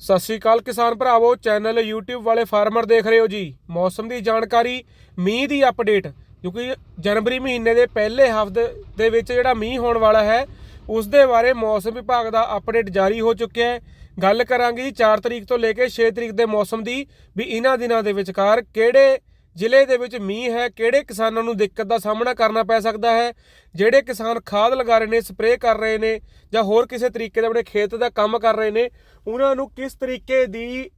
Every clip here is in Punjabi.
ਸਤਿ ਸ਼੍ਰੀ ਅਕਾਲ ਕਿਸਾਨ ਭਰਾਵੋ ਚੈਨਲ YouTube ਵਾਲੇ ਫਾਰਮਰ ਦੇਖ ਰਹੇ ਹੋ ਜੀ। ਮੌਸਮ ਦੀ ਜਾਣਕਾਰੀ, ਮੀਂਹ ਦੀ ਅਪਡੇਟ ਕਿਉਂਕਿ ਜਨਵਰੀ ਮਹੀਨੇ ਦੇ ਪਹਿਲੇ ਹਫ਼ਤੇ ਦੇ ਵਿੱਚ ਜਿਹੜਾ ਮੀਂਹ ਹੋਣ ਵਾਲਾ ਹੈ ਉਸ ਦੇ ਬਾਰੇ ਮੌਸਮ ਵਿਭਾਗ ਦਾ ਅਪਡੇਟ ਜਾਰੀ ਹੋ ਚੁੱਕਿਆ ਹੈ। ਗੱਲ ਕਰਾਂਗੇ ਜੀ 4 ਤਰੀਕ ਤੋਂ ਲੈ ਕੇ 6 ਤਰੀਕ ਦੇ ਮੌਸਮ ਦੀ, ਵੀ ਇਹਨਾਂ ਦਿਨਾਂ ਦੇ ਵਿਚਕਾਰ ਕਿਹੜੇ ਜ਼ਿਲ੍ਹੇ ਦੇ ਵਿੱਚ ਮੀਂਹ ਹੈ, ਕਿਹੜੇ ਕਿਸਾਨਾਂ ਨੂੰ ਦਿੱਕਤ ਦਾ ਸਾਹਮਣਾ ਕਰਨਾ ਪੈ ਸਕਦਾ ਹੈ? ਜਿਹੜੇ ਕਿਸਾਨ ਖਾਦ ਲਗਾ ਰਹੇ ਨੇ, ਸਪਰੇਅ ਕਰ ਰਹੇ ਨੇ ਜਾਂ ਹੋਰ ਕਿਸੇ ਤਰੀਕੇ ਦੇ ਆਪਣੇ ਖੇਤ ਦਾ ਕੰਮ ਕਰ ਰਹੇ ਨੇ, ਉਹਨਾਂ ਨੂੰ ਕਿਸ ਤਰੀਕੇ ਦੀ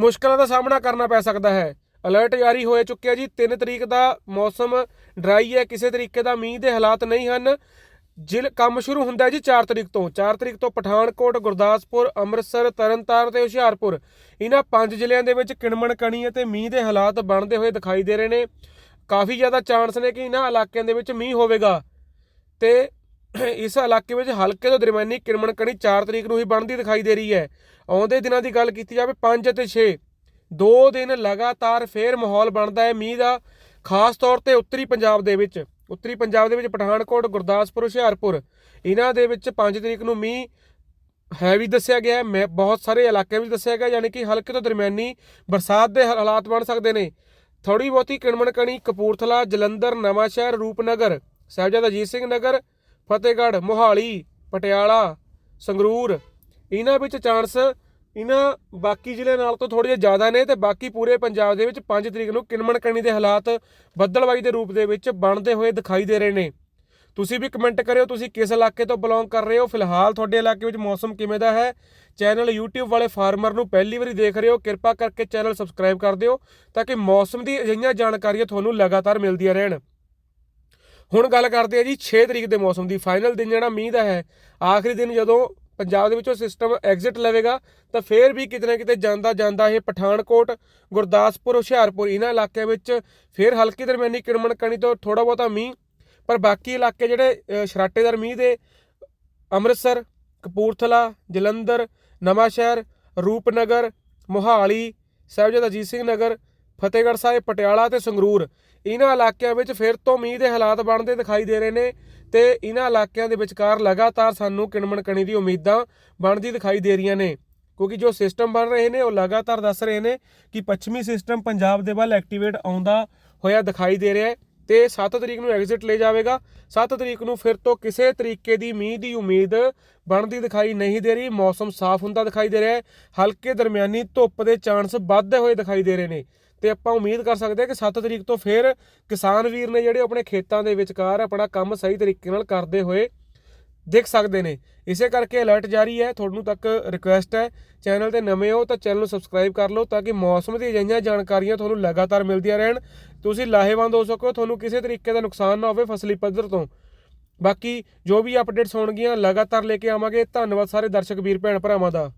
ਮੁਸ਼ਕਲਾਂ ਦਾ ਸਾਹਮਣਾ ਕਰਨਾ ਪੈ ਸਕਦਾ ਹੈ? ਅਲਰਟ ਜਾਰੀ ਹੋਏ ਚੁੱਕਿਆ ਜੀ 3 ਤਰੀਕ ਦਾ ਮੌਸਮ ਡਰਾਈ ਹੈ, ਕਿਸੇ ਤਰੀਕੇ ਦਾ ਮੀਂਹ ਦੇ ਹਾਲਾਤ ਨਹੀਂ ਹਨ। ਜਿਲ ਕੰਮ ਸ਼ੁਰੂ ਹੁੰਦਾ ਹੈ ਜੀ 4 ਤਰੀਕ ਤੋਂ। 4 ਤਰੀਕ ਤੋਂ ਪਠਾਨਕੋਟ, ਗੁਰਦਾਸਪੁਰ, ਅੰਮ੍ਰਿਤਸਰ, ਤਰਨਤਾਰਨ ਤੇ ਹੁਸ਼ਿਆਰਪੁਰ। ਇਹਨਾਂ ਪੰਜ ਜ਼ਿਲ੍ਹਿਆਂ ਦੇ ਵਿੱਚ ਕਿਣਮਣ ਕਣੀ ਅਤੇ ਮੀਂਹ ਦੇ ਹਾਲਾਤ ਬਣਦੇ ਹੋਏ ਦਿਖਾਈ ਦੇ ਰਹੇ ਨੇ। ਕਾਫੀ ਜ਼ਿਆਦਾ ਚਾਂਸ ਨੇ ਕਿ ਇਹਨਾਂ ਇਲਾਕਿਆਂ ਦੇ ਵਿੱਚ ਮੀਂਹ ਹੋਵੇਗਾ। ਤੇ ਇਸ ਇਲਾਕੇ ਵਿੱਚ ਹਲਕੇ ਤੋਂ ਦਰਮਿਆਨੀ ਕਿਣਮਣ ਕਣੀ 4 ਤਰੀਕ ਨੂੰ ਹੀ ਬਣਦੀ ਦਿਖਾਈ ਦੇ ਰਹੀ ਹੈ। ਆਉਂਦੇ ਦਿਨਾਂ ਦੀ ਗੱਲ ਕੀਤੀ ਜਾਵੇ 5 ਅਤੇ 6 ਦੋ ਦਿਨ ਲਗਾਤਾਰ ਫੇਰ ਮਾਹੌਲ ਬਣਦਾ ਹੈ ਮੀਂਹ ਦਾ, ਖਾਸ ਤੌਰ ਤੇ ਉੱਤਰੀ ਪੰਜਾਬ ਦੇ ਵਿੱਚ। ਉੱਤਰੀ ਪੰਜਾਬ ਦੇ ਵਿੱਚ ਪਠਾਨਕੋਟ, ਗੁਰਦਾਸਪੁਰ, ਹੁਸ਼ਿਆਰਪੁਰ। ਇਹਨਾਂ ਦੇ ਵਿੱਚ 5 ਤਰੀਕ ਨੂੰ ਮੀਂਹ ਹੈ ਵੀ ਦੱਸਿਆ ਗਿਆ ਹੈ। ਮੈਂ ਬਹੁਤ ਸਾਰੇ ਇਲਾਕਿਆਂ ਵਿੱਚ ਦੱਸਿਆ ਗਿਆ, ਯਾਨੀ ਕਿ ਹਲਕੇ ਤੋਂ ਦਰਮਿਆਨੀ ਬਰਸਾਤ ਦੇ ਹਾਲਾਤ ਬਣ ਸਕਦੇ ਨੇ। ਥੋੜੀ ਬਹੁਤੀ ਕਿਣਮਣ ਕਣੀ ਕਪੂਰਥਲਾ, ਜਲੰਧਰ, ਨਵਾਂਸ਼ਹਿਰ, ਰੂਪਨਗਰ, ਸਾਹਿਬਜ਼ਾਦਾ ਅਜੀਤ ਸਿੰਘ ਨਗਰ, ਫਤਿਹਗੜ੍ਹ, ਮੋਹਾਲੀ, ਪਟਿਆਲਾ, ਸੰਗਰੂਰ। ਇਹਨਾਂ ਵਿੱਚ ਚਾਂਸ ਇਹਨਾਂ ਬਾਕੀ ਜ਼ਿਲ੍ਹਿਆਂ ਨਾਲ ਤੋਂ ਥੋੜੇ ਜਿਹਾ ਜ਼ਿਆਦਾ ਨੇ ਤੇ ਬਾਕੀ ਪੂਰੇ ਪੰਜਾਬ ਦੇ ਵਿੱਚ 5 ਤਰੀਕ ਨੂੰ ਕਿਣਮਣ ਕਣੀ ਦੇ ਹਾਲਾਤ ਬੱਦਲਵਾਈ ਦੇ ਰੂਪ ਦੇ ਵਿੱਚ ਬਣਦੇ ਹੋਏ ਦਿਖਾਈ ਦੇ ਰਹੇ ਨੇ। ਤੁਸੀਂ ਵੀ ਕਮੈਂਟ ਕਰਿਓ, ਤੁਸੀਂ ਕਿਸ ਇਲਾਕੇ ਤੋਂ ਬਿਲੋਂਗ ਕਰ ਰਹੇ ਹੋ? ਫਿਲਹਾਲ ਤੁਹਾਡੇ ਇਲਾਕੇ ਵਿੱਚ ਮੌਸਮ ਕਿਵੇਂ ਦਾ ਹੈ? ਚੈਨਲ YouTube ਵਾਲੇ ਫਾਰਮਰ ਨੂੰ ਪਹਿਲੀ ਵਾਰੀ ਦੇਖ ਰਹੇ ਹੋ, ਕਿਰਪਾ ਕਰਕੇ ਚੈਨਲ ਸਬਸਕ੍ਰਾਈਬ ਕਰ ਦਿਓ ਤਾਂ ਕਿ ਮੌਸਮ ਦੀ ਅਜਿਹੀਆਂ ਜਾਣਕਾਰੀਆਂ ਤੁਹਾਨੂੰ ਲਗਾਤਾਰ ਮਿਲਦੀਆਂ ਰਹਿਣ। ਹੁਣ ਗੱਲ ਕਰਦੇ ਆ ਜੀ 6 ਤਰੀਕ ਦੇ ਮੌਸਮ ਦੀ। ਫਾਈਨਲ ਦਿਨ ਜਿਹੜਾ ਮੀਂਹ ਦਾ ਹੈ, ਆਖਰੀ ਦਿਨ ਜਦੋਂ ਪੰਜਾਬ ਦੇ ਵਿੱਚੋਂ ਸਿਸਟਮ ਐਗਜ਼ਿਟ ਲਵੇਗਾ, ਤਾਂ ਫੇਰ ਵੀ ਕਿਤੇ ਨਾ ਕਿਤੇ ਜਾਂਦਾ ਜਾਂਦਾ ਇਹ ਪਠਾਨਕੋਟ, ਗੁਰਦਾਸਪੁਰ, ਹੁਸ਼ਿਆਰਪੁਰ ਇਹਨਾਂ ਇਲਾਕਿਆਂ ਵਿੱਚ ਫੇਰ ਹਲਕੀ ਦਰਮਿਆਨੀ ਕਿਣਮਣ ਕਣੀ ਤੋਂ ਥੋੜਾ ਬਹੁਤਾ ਮੀਂਹ, ਪਰ ਬਾਕੀ ਇਲਾਕੇ ਜਿਹੜੇ ਸ਼ਰਾਟੇਦਾਰ ਮੀਂਹ ਦੇ, ਅੰਮ੍ਰਿਤਸਰ, ਕਪੂਰਥਲਾ, ਜਲੰਧਰ, ਨਵਾਂਸ਼ਹਿਰ, ਰੂਪਨਗਰ, ਮੋਹਾਲੀ, ਸਾਹਿਬਜ਼ਾਦਾ ਅਜੀਤ ਸਿੰਘ ਨਗਰ ਫਤਿਹਗੜ੍ਹ ਸਾਹਿਬ, ਪਟਿਆਲਾ ਤੇ ਸੰਗਰੂਰ। ਇਹਨਾਂ ਇਲਾਕਿਆਂ ਵਿੱਚ ਫਿਰ ਤੋਂ ਮੀਂਹ ਦੇ ਹਾਲਾਤ ਬਣਦੇ ਦਿਖਾਈ ਦੇ ਰਹੇ ਨੇ ਤੇ ਇਹਨਾਂ ਇਲਾਕਿਆਂ ਦੇ ਵਿਚਕਾਰ ਲਗਾਤਾਰ ਸਾਨੂੰ ਕਿਣਮਣ ਕਣੀ ਦੀ ਉਮੀਦਾਂ ਬਣਦੀ ਦਿਖਾਈ ਦੇ ਰਹੀਆਂ ਨੇ। ਕਿਉਂਕਿ ਜੋ ਸਿਸਟਮ ਬਣ ਰਹੇ ਨੇ, ਉਹ ਲਗਾਤਾਰ ਦੱਸ ਰਹੇ ਨੇ ਕਿ ਪੱਛਮੀ ਸਿਸਟਮ ਪੰਜਾਬ ਦੇ ਵੱਲ ਐਕਟੀਵੇਟ ਆਉਂਦਾ ਹੋਇਆ ਦਿਖਾਈ ਦੇ ਰਿਹਾ ਹੈ ਤੇ 7 ਤਰੀਕ ਨੂੰ ਐਗਜ਼ਿਟ ਲੈ ਜਾਵੇਗਾ। 7 ਤਰੀਕ ਨੂੰ ਫਿਰ ਤੋਂ ਕਿਸੇ ਤਰੀਕੇ ਦੀ ਮੀਂਹ ਦੀ ਉਮੀਦ ਬਣਦੀ ਦਿਖਾਈ ਨਹੀਂ ਦੇ ਰਹੀ। ਮੌਸਮ ਸਾਫ਼ ਹੁੰਦਾ ਦਿਖਾਈ ਦੇ ਰਿਹਾ ਹੈ। ਹਲਕੇ ਦਰਮਿਆਨੀ ਧੁੱਪ ਦੇ ਚਾਂਸ ਵੱਧਦੇ ਹੋਏ ਦਿਖਾਈ ਦੇ ਰਹੇ ਨੇ। ਤੇ ਆਪਾਂ ਉਮੀਦ ਕਰ ਸਕਦੇ ਹਾਂ ਕਿ 7 ਤਰੀਕ ਤੋਂ ਫਿਰ ਕਿਸਾਨ ਵੀਰ ਨੇ ਜਿਹੜੇ ਆਪਣੇ ਖੇਤਾਂ ਦੇ ਵਿਚਕਾਰ ਆਪਣਾ ਕੰਮ ਸਹੀ ਤਰੀਕੇ ਨਾਲ ਕਰਦੇ ਹੋਏ ਦਿਖ ਸਕਦੇ ਨੇ। ਇਸੇ ਕਰਕੇ ਅਲਰਟ ਜਾਰੀ ਹੈ। ਤੁਹਾਨੂੰ ਤੱਕ ਰਿਕੁਐਸਟ ਹੈ। ਚੈਨਲ ਤੇ ਨਵੇਂ ਹੋ ਤਾਂ ਚੈਨਲ ਨੂੰ ਸਬਸਕ੍ਰਾਈਬ ਕਰ ਲਓ ਤਾਂ ਕਿ ਮੌਸਮ ਦੀ ਅਜਿਹੀਆਂ ਜਾਣਕਾਰੀਆਂ ਤੁਹਾਨੂੰ ਲਗਾਤਾਰ ਮਿਲਦੀਆਂ ਰਹਿਣ। ਤੁਸੀਂ ਲਾਹੇਵੰਦ ਹੋ ਸਕੋ। ਤੁਹਾਨੂੰ ਕਿਸੇ ਤਰੀਕੇ ਦਾ ਨੁਕਸਾਨ ਨਾ ਹੋਵੇ ਫਸਲੀ ਪੱਧਰ ਤੋਂ। ਬਾਕੀ ਜੋ ਵੀ ਅਪਡੇਟਸ ਹੋਣਗੀਆਂ, ਲਗਾਤਾਰ ਲੈ ਕੇ ਆਵਾਂਗੇ। ਧੰਨਵਾਦ ਸਾਰੇ ਦਰਸ਼ਕ, ਵੀਰ, ਭੈਣ, ਭਰਾਵਾਂ ਦਾ।